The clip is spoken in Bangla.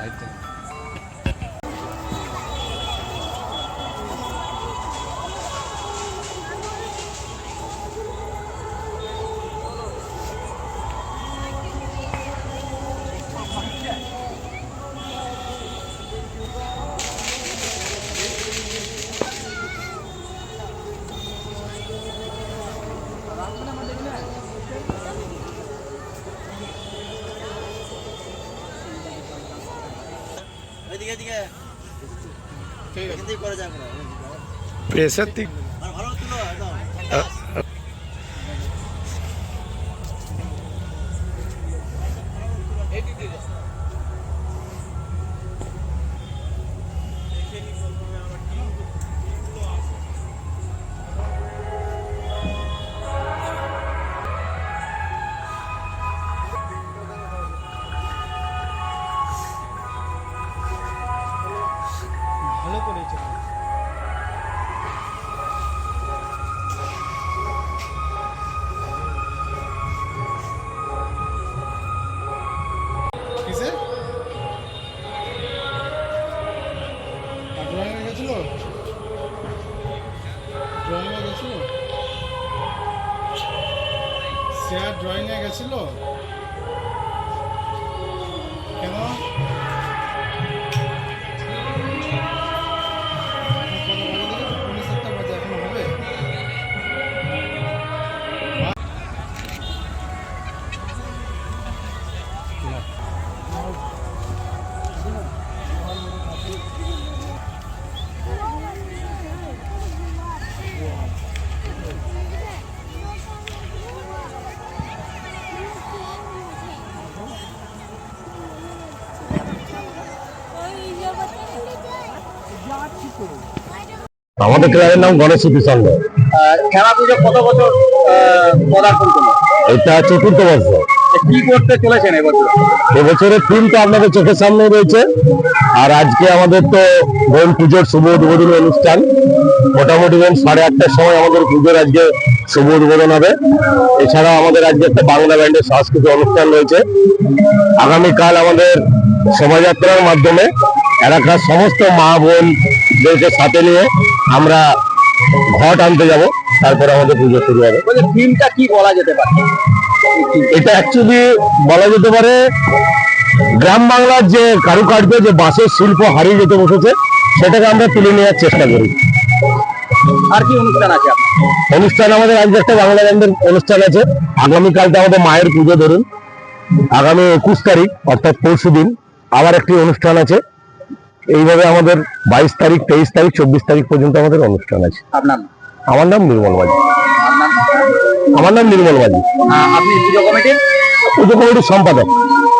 I think. এদিকে এদিকে। এখান থেকে করা যাবে না প্রেসার ঠিক ভালো তুলো স্যার ড্রয়িংয়ে গেছিল? কেন? কটা আমাদের ক্লাবের নাম গণেশ স্মৃতি সংঘ। খেলা পুজো কত বছর পদার্পণ করল? এটা চতুর্থ বর্ষ কি করতে চলেছেন এবছর? এবছরের থিম তো আপনাদের চোখের সামনে রয়েছে। আর আজকে আমাদের তো ধরুন পুজোর শুভ উদ্বোধনী অনুষ্ঠান। মোটামুটি ধরুন সাড়ে আটটার সময় আমাদের পুজোর আজকে শুভ উদ্বোধন হবে। এছাড়াও আমাদের আজকে একটা বাংলা ব্যান্ডের সাংস্কৃতিক অনুষ্ঠান রয়েছে। আগামীকাল আমাদের শোভাযাত্রার মাধ্যমে এলাকার সমস্ত মা বোনদেরকে সাথে নিয়ে আমরা ঘট আনতে যাব তারপরে আমাদের পুজো শুরু হবে। থিমটা কি বলা যেতে পারে? এটা অ্যাকচুয়ালি বলা যেতে পারে গ্রাম বাংলার যে কারুকার্য যে বাঁশের শিল্প হারিয়ে যেতে বসেছে সেটাকে আমরা তুলে নেওয়ার চেষ্টা করি। আর কি অনুষ্ঠান আছে? অনুষ্ঠান আমাদের আজকে একটা বাংলা ব্যান্ডের অনুষ্ঠান আছে। আগামীকালটা আমাদের মায়ের পুজো ধরুন। আগামী একুশ তারিখ অর্থাৎ পরশু দিন আবার একটি অনুষ্ঠান আছে। এইভাবে আমাদের বাইশ তারিখ তেইশ তারিখ চব্বিশ তারিখ পর্যন্ত আমাদের অনুষ্ঠান আছে। আমার নাম নির্মল মাঝি। আমার নাম নির্মল মাঝি। কমিটির? পুজো কমিটির সম্পাদক।